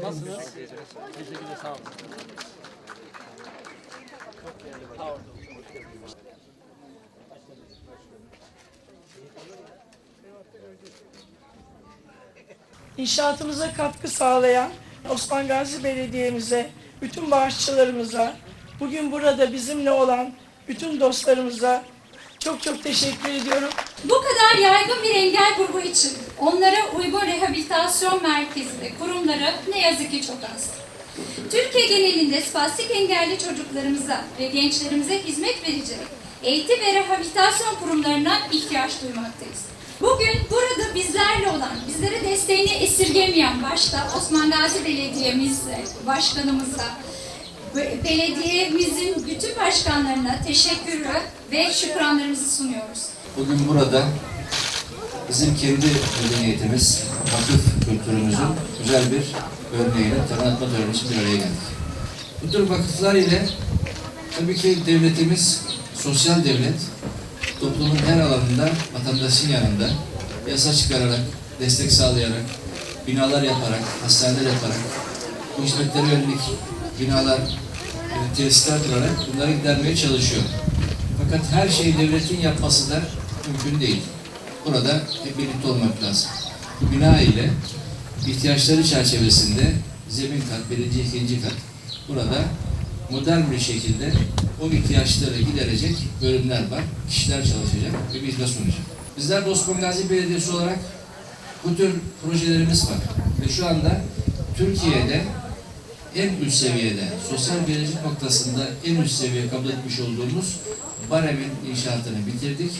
Nasılsınız? Teşekkürler, sağ olun. Sağ olun. İnşaatımıza katkı sağlayan Osman Gazi Belediye'mize, bütün bağışçılarımıza, bugün burada bizimle olan bütün dostlarımıza çok çok teşekkür ediyorum. Bu kadar yaygın bir engel grubu için onlara uygun rehabilitasyon merkezi kurumları ne yazık ki çok az. Türkiye genelinde spastik engelli çocuklarımıza ve gençlerimize hizmet verecek eğitim ve rehabilitasyon kurumlarına ihtiyaç duymaktayız. Bugün burada bizlerle olan, bizlere desteğini esirgemeyen başta Osman Gazi Belediye'mizle, başkanımıza, belediyemizin bütün başkanlarına teşekkürü ve şükranlarımızı sunuyoruz. Bugün burada bizim kendi medeniyetimiz, vakıf kültürümüzün güzel bir örneğini tanıtma töreni için bir araya geldik. Bu tür vakıflar ile tabii ki devletimiz sosyal devlet, toplumun her alanında vatandaşın yanında yasa çıkararak, destek sağlayarak, binalar yaparak, hastaneler yaparak, bu hizmetlere yönelik binalar, e, tesisler kurarak bunları gidermeye çalışıyor. Fakat her şeyi devletin yapması da mümkün değil. Burada hep birlikte olmak lazım. Bu bina ile ihtiyaçları çerçevesinde zemin kat, birinci, ikinci kat burada modern bir şekilde o ihtiyaçları giderecek bölümler var. Kişiler çalışacak ve hizmet sunacak. Bizler de Osman Gazi Belediyesi olarak bu tür projelerimiz var. Ve şu anda Türkiye'de en üst seviyede, sosyal gelecek noktasında en üst seviye kabul etmiş olduğumuz Barem'in inşaatını bitirdik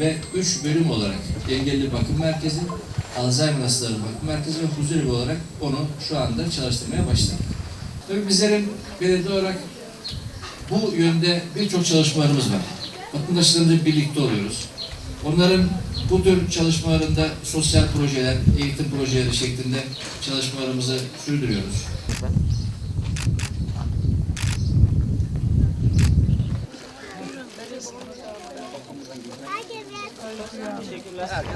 ve üç bölüm olarak engelli bakım merkezi, Alzheimer hastaları bakım merkezi ve huzurevi olarak onu şu anda çalıştırmaya başladık. Tabii bizlerin belediye olarak bu yönde birçok çalışmalarımız var. Vatandaşlarımızla birlikte oluyoruz. Onların bu tür çalışmalarında sosyal projeler, eğitim projeleri şeklinde çalışmalarımızı sürdürüyoruz. Gracias.